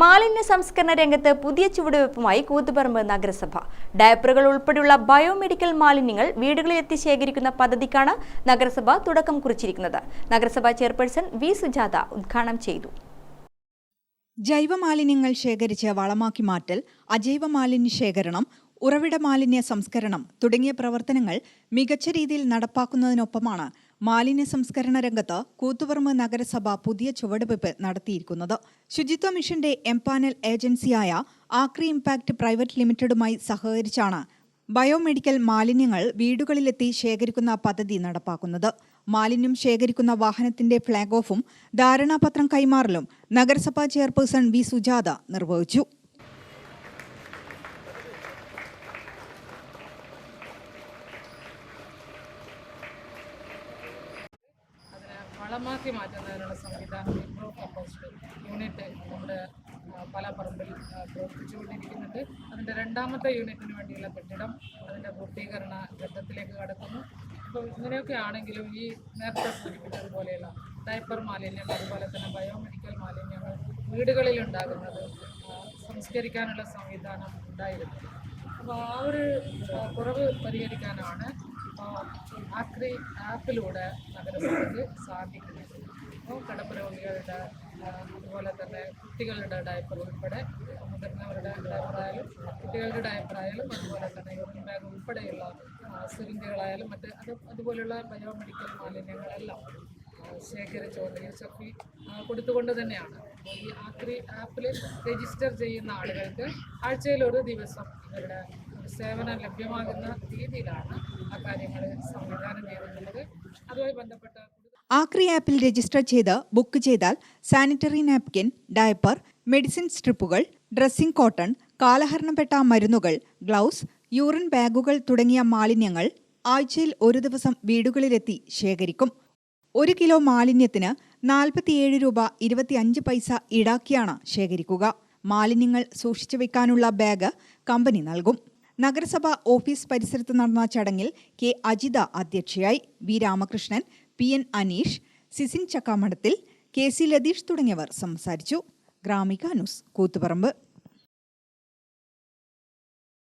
മാലിന്യ സംസ്കരണ രംഗത്ത് പുതിയ ചുവടുവയ്പുമായി കൂത്തുപറമ്പ് നഗരസഭ. ഡയപ്പറുകൾ ഉൾപ്പെടെയുള്ള ബയോമെഡിക്കൽ മാലിന്യങ്ങൾ വീടുകളിലെത്തി ശേഖരിക്കുന്ന പദ്ധതിക്കാണ് നഗരസഭ തുടക്കം കുറിച്ചിരിക്കുന്നത്. നഗരസഭാ ചെയർപേഴ്സൺ വി. സുജാത ഉദ്ഘാടനം ചെയ്തു. ജൈവ മാലിന്യങ്ങൾ ശേഖരിച്ച് വളമാക്കി മാറ്റൽ അജൈവ മാലിന്യ ശേഖരണം ഉറവിട മാലിന്യ സംസ്കരണം തുടങ്ങിയ പ്രവർത്തനങ്ങൾ മികച്ച രീതിയിൽ നടപ്പാക്കുന്നതിനൊപ്പമാണ് മാലിന്യ സംസ്കരണ രംഗത്ത് കൂത്തുപറമ്പ് നഗരസഭ പുതിയ ചുവടുവയ്പ് നടത്തിയിരിക്കുന്നത്. ശുചിത്വ മിഷന്റെ എംപാനൽ ഏജൻസിയായ ആക്രി ഇംപാക്ട് പ്രൈവറ്റ് ലിമിറ്റഡുമായി സഹകരിച്ചാണ് ബയോമെഡിക്കൽ മാലിന്യങ്ങൾ വീടുകളിലെത്തി ശേഖരിക്കുന്ന പദ്ധതി നടപ്പാക്കുന്നത്. മാലിന്യം ശേഖരിക്കുന്ന വാഹനത്തിന്റെ ഫ്ളാഗ് ഓഫും ധാരണാപത്രം കൈമാറലും നഗരസഭാ ചെയർപേഴ്സൺ വി സുജാത നിർവഹിച്ചു. വളമാക്കി മാറ്റുന്നതിനുള്ള സംവിധാനം ഇംപ്രൂവ് കമ്പോസ്റ്റ് യൂണിറ്റ് നമ്മുടെ ആ, പല പറമ്പിൽ പ്രവർത്തിച്ചുകൊണ്ടിരിക്കുന്നുണ്ട്. അതിന്റെ രണ്ടാമത്തെ യൂണിറ്റിന് വേണ്ടിയുള്ള കെട്ടിടം അതിന്റെ പൂർത്തീകരണ ഘട്ടത്തിലേക്ക് കടക്കുന്നു. അപ്പോൾ ഇങ്ങനെയൊക്കെ ആണെങ്കിലും ഈ നേരത്തെ സൂചിപ്പിച്ചതുപോലെയുള്ള ഡയപ്പർ മാലിന്യം അതുപോലെ തന്നെ ബയോമെഡിക്കൽ മാലിന്യങ്ങൾ വീടുകളിൽ ഉണ്ടാകുന്നത് സംസ്കരിക്കാനുള്ള സംവിധാനം ഉണ്ടായിരുന്നു. അപ്പോൾ ആ ഒരു കുറവ് പരിഹരിക്കാനാണ് ഇപ്പോൾ ആപ്പിലൂടെ നഗരസഭയ്ക്ക് സാധിക്കുന്നത് അപ്പോൾ കിടപ്പ് അതുപോലെ തന്നെ കുട്ടികളുടെ ഡയപ്പർ ഉൾപ്പെടെ മുതിർന്നവരുടെ ഡയപ്പറായാലും കുട്ടികളുടെ ഡയപ്പറായാലും അതുപോലെ തന്നെ യൂറിൻ ബാഗ് ഉൾപ്പെടെയുള്ള സിറിഞ്ചുകളായാലും മറ്റ് അത് അതുപോലെയുള്ള ബയോമെഡിക്കൽ മാലിന്യങ്ങളെല്ലാം ശേഖരിച്ച് എഫ് കൊടുത്തുകൊണ്ട് തന്നെയാണ്. ഈ ആക്രി ആപ്പിൽ രജിസ്റ്റർ ചെയ്യുന്ന ആളുകൾക്ക് ആഴ്ചയിൽ ഒരു ദിവസം ഇവരുടെ സേവനം ലഭ്യമാകുന്ന രീതിയിലാണ് ആക്രി ആപ്പിൽ രജിസ്റ്റർ ചെയ്ത് ബുക്ക് ചെയ്താൽ സാനിറ്ററി നാപ്കിൻ ഡയപ്പർ മെഡിസിൻ സ്ട്രിപ്പുകൾ ഡ്രസ്സിംഗ് കോട്ടൺ കാലഹരണപ്പെട്ട മരുന്നുകൾ ഗ്ലൗസ് യൂറിൻ ബാഗുകൾ തുടങ്ങിയ മാലിന്യങ്ങൾ ആഴ്ചയിൽ ഒരു ദിവസം വീടുകളിലെത്തി ശേഖരിക്കും. ഒരു കിലോ മാലിന്യത്തിന് നാൽപ്പത്തിയേഴ് രൂപ ഇരുപത്തിയഞ്ച് പൈസ ഈടാക്കിയാണ് ശേഖരിക്കുക. മാലിന്യങ്ങൾ സൂക്ഷിച്ചു വയ്ക്കാനുള്ള ബാഗ് കമ്പനി നൽകും. നഗരസഭ ഓഫീസ് പരിസരത്ത് നടന്ന ചടങ്ങിൽ കെ അജിത അധ്യക്ഷയായി V Ramakrishnan P N Aneesh Sisin ചക്കാമഠത്തിൽ K C Latheesh തുടങ്ങിയവർ സംസാരിച്ചു. ഗ്രാമിക ന്യൂസ് കൂത്തുപറമ്പ്.